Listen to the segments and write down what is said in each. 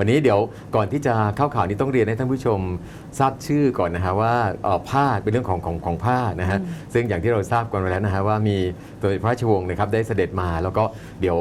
วันนี้เดี๋ยวก่อนที่จะเข้าข่าวนี้ต้องเรียนให้ท่านผู้ชมทราบชื่อก่อนนะฮะว่าเอ่อผ้าเป็นเรื่องของของของผ้านะฮะซึ่งอย่างที่เราทราบกันไปแล้วนะฮะว่ามีตัวพระราชวงศ์นะครับได้เสด็จมาแล้วก็เดี๋ยว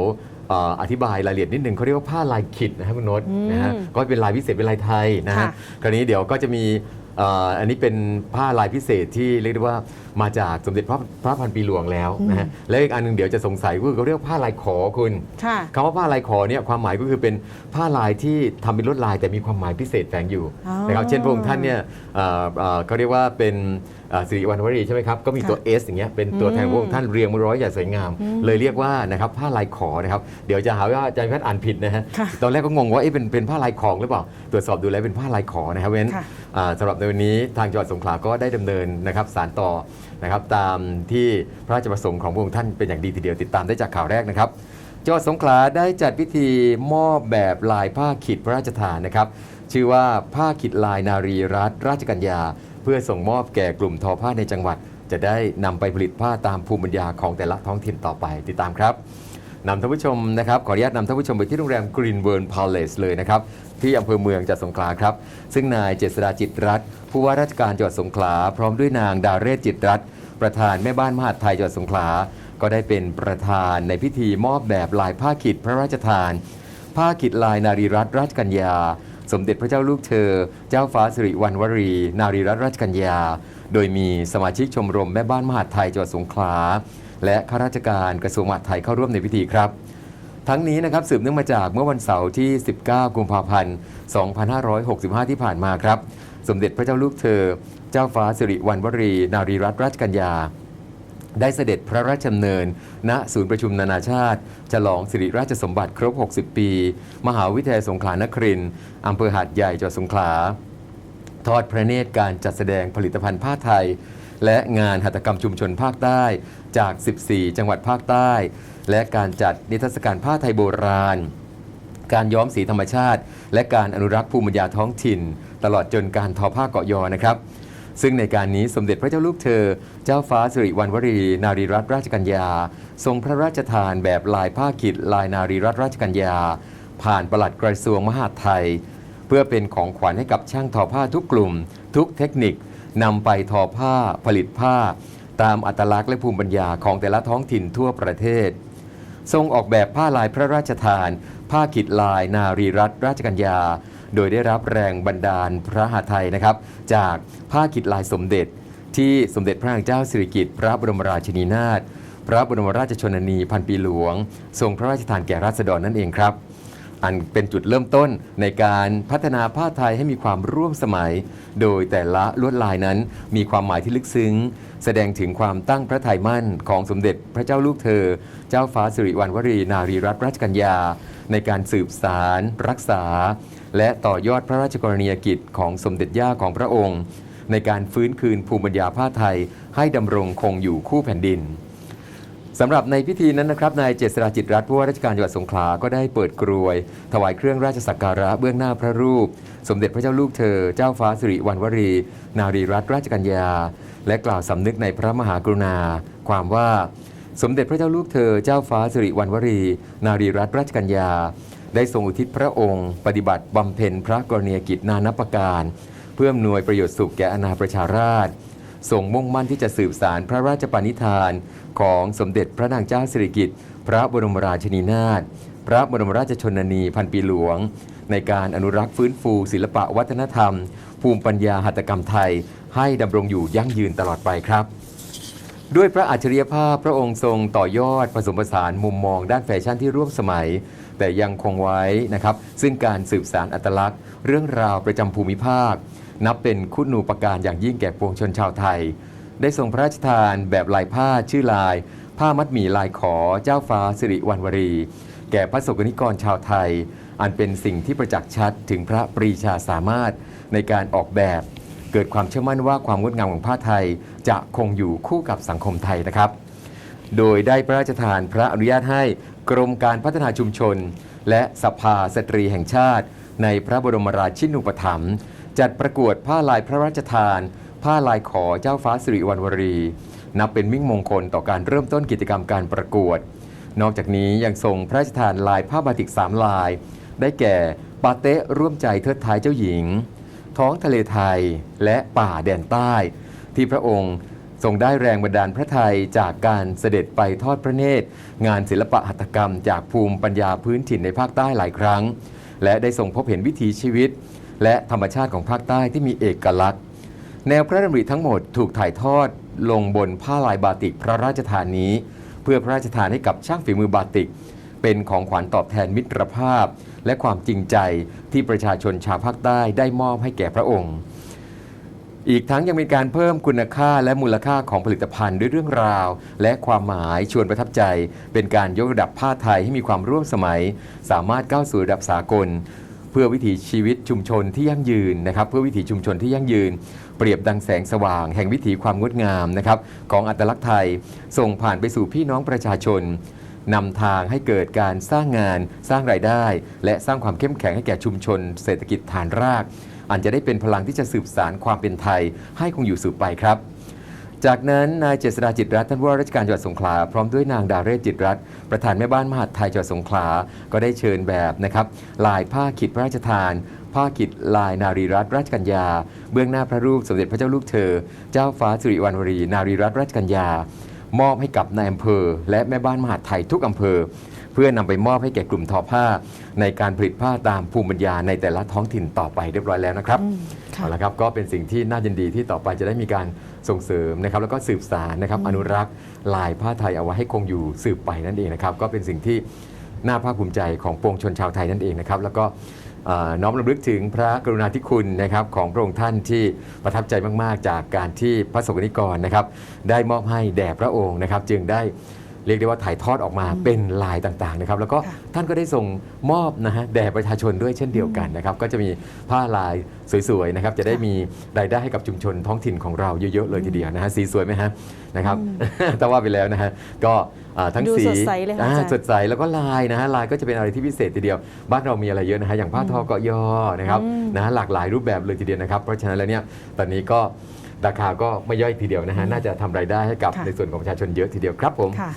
เอ่ออธิบายรายละเอียดนิดนึงเขาเรียกว่าผ้าลายขิดนะฮะคุณโนตนะฮะก็เป็นลายพิเศษเป็นลายไทยนะฮะค่ะคราวนี้เดี๋ยวก็จะมีเอ่ออันนี้เป็นผ้าลายพิเศษที่เรียกได้ว่ามาจากสมเด็จพระพระพันปีหลวงแล้วนะฮะแล้วอีกอันหนึงเดี๋ยวจะสงสัยก็คือเขาเรียกว่าผ้าลายขอคุณค่ะคำว่าผ้าลายขอเนี่ยความหมายก็คือเป็นผ้าลายที่ทำเป็นลวดลายแต่มีความหมายพิเศษแฝงอยู่อ๋อนะครับเช่นพระองค์ท่านเนี่ยเอ่อเอ่อเขาเรียกว่าเป็นเอ่อ สิริวัณวรีใช่ไหมครับ ก็มีตัว S อย่างเงี้ยเป็นตัวแทนของพระองค์ท่านเรียงมาร้อยอย่างสวยงาม เลยเรียกว่านะครับผ้าลายขอนะครับ เดี๋ยวจะหาว่าอาจารย์แพทย์อ่านผิดนะฮะค่ะตอนแรกก็งงว่าเอ๊ะเป็นเป็นผ้าลายของหรือเปล่า ตรวจสอบดูแล้วเป็นผ้าลายขอนะครับเพราะฉะนั้นค่ะอ่าสำหรับในวันนี้ทางจังหวัดสงขลาก็ได้ดำเนินนะครับสารต่อนะครับตามที่พระราชประสงค์ของพระองค์ท่านเป็นอย่างดีทีเดียวติดตามได้จากข่าวแรกนะครับจังหวัดสงขลาได้จัดพิธีมอบแบบลายผ้าขิดพระราชทานนะครับ ชื่อว่าผ้าขิดลายนารีรัตนราชกัญญาเพื่อส่งมอบแก่กลุ่มทอผ้าในจังหวัด จะได้นำไปผลิตผ้าตามภูมิปัญญาของแต่ละท้องถิ่นต่อไปติดตามครับนำท่านผู้ชมนะครับขออนุญาตนำท่านผู้ชมไปที่โรงแรม Green World Palace เลยนะครับ ที่อำเภอเมืองจังหวัดสงขลาครับ ซึ่งนายเจษดาจิตรรัตน์ผู้ว่าราชการจังหวัดสงขลา พร้อมด้วยนางดาเรศจิตรรัตน์ประธานแม่บ้านมหาดไทยจังหวัดสงขลา ก็ได้เป็นประธานในพิธีมอบแบบลายผ้าขิดพระราชทาน ผ้าขิดลายนารีรัตนราชกัญญา สมเด็จพระเจ้าลูกเธอ เจ้าฟ้าสิริวัณวรี นารีรัตนราชกัญญา โดยมีสมาชิกชมรมแม่บ้านมหาดไทยจังหวัดสงขลา และข้าราชการกระทรวงมหาดไทยเข้าร่วมในพิธีครับ ทั้งนี้นะครับสืบเนื่องมาจากเมื่อวันเสาร์ที่ 19 กุมภาพันธ์ 2565 ที่ผ่านมาครับ สมเด็จพระเจ้าลูกเธอ เจ้าฟ้าสิริวัณวรี นารีรัตนราชกัญญา ได้เสด็จพระราชดำเนิน ณ ศูนย์ประชุมนานาชาติ ฉลองสิริราชสมบัติครบ 60 ปี มหาวิทยาลัยสงขลานครินทร์อำเภอหาดใหญ่จังหวัดสงขลา ทอดพระเนตรการจัดแสดงผลิตภัณฑ์ผ้าไทย และงานหัตถกรรมชุมชนภาคใต้ จาก 14 จังหวัดภาคใต้ และการจัดนิทรรศการผ้าไทยโบราณ การย้อมสีธรรมชาติ และการอนุรักษ์ภูมิปัญญาท้องถิ่น ตลอดจนการทอผ้าเกาะยอนะครับ ซึ่งในการนี้สมเด็จพระเจ้าลูกเธอ เจ้าฟ้าสิริวัณวรี นารีรัตนราชกัญญา ทรงพระราชทานแบบลายผ้าขิดลายนารีรัตนราชกัญญา ผ่านประหลัดกระทรวงมหาดไทย เพื่อเป็นของขวัญให้กับช่างทอผ้าทุกกลุ่ม ทุกเทคนิคนำไปทอผ้าผลิตผ้า ตามอัตลักษณ์และภูมิปัญญาของแต่ละท้องถิ่นทั่วประเทศ ทรงออกแบบผ้าลายพระราชทาน ผ้าขิดลายนารีรัตราชกัญญา โดยได้รับแรงบันดาลพระหาไทยนะครับ จากผ้าขิดลายสมเด็จ ที่สมเด็จพระนางเจ้าสิริกิติ์พระบรมราชินีนาถพระบรมราชชนนีพันปีหลวง ทรงพระราชทานแก่ราษฎรนั่นเองครับ อันเป็นจุดเริ่มต้นในการพัฒนาผ้าไทยให้มีความร่วมสมัย โดยแต่ละลวดลายนั้นมีความหมายที่ลึกซึ้ง แสดงถึงความตั้งพระทัยมั่นของสมเด็จพระเจ้าลูกเธอ เจ้าฟ้าสิริวัณวรีนารีรัตนราชกัญญา ในการสืบสารรักษา และต่อยอดพระราชกรณียกิจของสมเด็จย่าของพระองค์ ในการฟื้นคืนภูมิปัญญาผ้าไทยให้ดำรงคงอยู่คู่แผ่นดิน สำหรับในพิธีนั้นนะครับนายเจษฎาจิตรรัตน์ผู้ว่าราชการจังหวัดสงขลาก็ได้เปิดกรวย ถวายเครื่องราชสักการะเบื้องหน้าพระรูป สมเด็จพระเจ้าลูกเธอ เจ้าฟ้าสิริวัณวรี นารีรัตนราชกัญญา และกล่าวสำนึกในพระมหากรุณา ความว่า สมเด็จพระเจ้าลูกเธอ เจ้าฟ้าสิริวัณวรี นารีรัตนราชกัญญา ได้ทรงอุทิศพระองค์ ปฏิบัติบำเพ็ญพระกรณียกิจนานับประการ เพื่ออำนวยประโยชน์สุขแก่อาณาประชาราษฎร์ ทรงมุ่งมั่นที่จะสืบสารพระราชปณิธาน ของสมเด็จพระนางเจ้าสิริกิติ์พระบรมราชินีนาถพระบรมราชชนนีพันปีหลวง ในการอนุรักษ์ฟื้นฟู ศิลปะวัฒนธรรม ภูมิปัญญาหัตถกรรมไทย ให้ดำรงอยู่ยั่งยืนตลอดไปครับ ด้วยพระอัจฉริยภาพพระองค์ทรงต่อยอดผสมผสานมุมมองด้านแฟชั่นที่ร่วมสมัย แต่ยังคงไว้นะครับ ซึ่งการสืบสารอัตลักษณ์ เรื่องราวประจำภูมิภาค นับเป็นคุณูปการอย่างยิ่งแก่ปวงชนชาวไทย ได้ทรงพระราชทานแบบลายผ้าชื่อลาย ผ้ามัดหมี่ลายขอเจ้าฟ้าสิริวัณวรี แก่พระสกนิกรชาวไทย อันเป็นสิ่งที่ประจักษ์ชัดถึงพระปรีชาสามารถในการออกแบบ เกิดความเชื่อมั่นว่าความงดงามของผ้าไทย จะคงอยู่คู่กับสังคมไทยนะครับ โดยได้พระราชทานพระอนุญาตให้กรมการพัฒนาชุมชน และสภาสตรีแห่งชาติ ในพระบรมราชินูปถัมภ์ จัดประกวดผ้าลายพระราชทาน ผ้าลายขอเจ้าฟ้าสิริวัณวรี นับเป็นมิ่งมงคลต่อการเริ่มต้นกิจกรรมการประกวด นอกจากนี้ยังทรงพระราชทานลายผ้าบาติกสามลาย ได้แก่ปาเต้ร่วมใจเทิดท้ายเจ้าหญิง ท้องทะเลไทยและป่าแดนใต้ ที่พระองค์ทรงได้แรงบันดาลพระไทยจากการเสด็จไปทอดพระเนตร งานศิลปะหัตถกรรม จากภูมิปัญญาพื้นถิ่นในภาคใต้หลายครั้ง และได้ทรงพบเห็นวิถีชีวิต และธรรมชาติของภาคใต้ที่มีเอกลักษณ์ แนวพระดำริทั้งหมดถูกถ่ายทอดลงบนผ้าลายบาติกพระราชทานนี้ เพื่อพระราชทานให้กับช่างฝีมือบาติก เป็นของขวัญตอบแทนมิตรภาพ และความจริงใจที่ประชาชนชาวภาคใต้ได้มอบให้แก่พระองค์ อีกทั้งยังมีการเพิ่มคุณค่าและมูลค่าของผลิตภัณฑ์ด้วยเรื่องราว และความหมายชวนประทับใจ เป็นการยกระดับผ้าไทยให้มีความร่วมสมัย สามารถก้าวสู่ระดับสากล เพื่อวิถีชีวิตชุมชนที่ยั่งยืนนะครับเพื่อวิถีชุมชนที่ยั่งยืน เปรียบดังแสงสว่าง แห่งวิถีความงดงามนะครับของอัตลักษณ์ไทยส่งผ่านไปสู่พี่น้องประชาชนนำทางให้เกิดการสร้างงานสร้างรายได้ และสร้างความเข้มแข็งให้แก่ชุมชน เศรษฐกิจฐานรากอันจะได้เป็นพลังที่จะสืบสารความเป็นไทย ให้คงอยู่สืบไปครับ จากนั้นนายเจษฎาจิตรัตน์ท่านผู้ว่าราชการจังหวัดสงขลาพร้อมด้วยนางดาเรศจิตรัตน์ประธานแม่บ้านมหาดไทยจังหวัดสงขลาก็ได้เชิญแบบนะครับลายผ้าขิดพระราชทานผ้าขิดลายนารีรัตนราชกัญญา เบื้องหน้าพระรูปสมเด็จพระเจ้าลูกเธอ เจ้าฟ้าสิริวัณวรี นารีรัตนราชกัญญามอบให้กับนายอำเภอ และแม่บ้านมหาดไทยทุกอำเภอ เพื่อนำไปมอบให้แก่กลุ่มทอผ้า ในการผลิตผ้าตามภูมิปัญญาในแต่ละท้องถิ่นต่อไปเรียบร้อยแล้วนะครับอืมค่ะเอาละครับก็เป็นสิ่งที่น่ายินดีที่ต่อไปจะได้มีการส่งเสริมนะครับแล้วก็สืบสารนะครับอนุรักษ์ลายผ้าไทยเอาไว้ให้คงอยู่สืบไปนั่นเองนะครับก็เป็นสิ่งที่น่าภาคภูมิใจของปวงชนชาวไทยนั่นเองนะครับแล้วก็เอ่อน้อมรำลึกถึงพระกรุณาธิคุณนะครับของพระองค์ท่านที่ประทับใจมาก ๆ จากการที่พระสงฆ์นิกรนะครับได้มอบให้แด่พระองค์นะครับ จึงได้ เรียกได้ว่าถ่ายทอดออกมาเป็นลายต่างๆนะครับแล้วก็ค่ะท่านก็ได้ส่งมอบนะฮะแด่ประชาชนด้วยเช่นเดียวกันนะครับก็จะมีผ้าลายสวยๆนะครับจะได้มีรายได้ให้กับชุมชนท้องถิ่นของเราเยอะๆเลยทีเดียวนะฮะสีสวยไหมฮะนะครับแต่ว่าไปแล้วนะฮะก็อ่าทั้งดูสีสดใสเลยค่ะอ่าอาจารย์สดใสแล้วก็ลายนะฮะลายก็จะเป็นอะไรที่พิเศษทีเดียว บ้านเรามีอะไรเยอะนะฮะอย่างผ้าทอเกาะยอนะครับอืมนะฮะหลากหลายรูปแบบเลยทีเดียวนะครับเพราะฉะนั้นแล้วเนี่ยตอนนี้ก็ ราคาก็ไม่ย่อยทีเดียวนะฮะน่าจะทำรายได้ให้กับค่ะ ในส่วนของประชาชนเยอะทีเดียวครับผม ค่ะ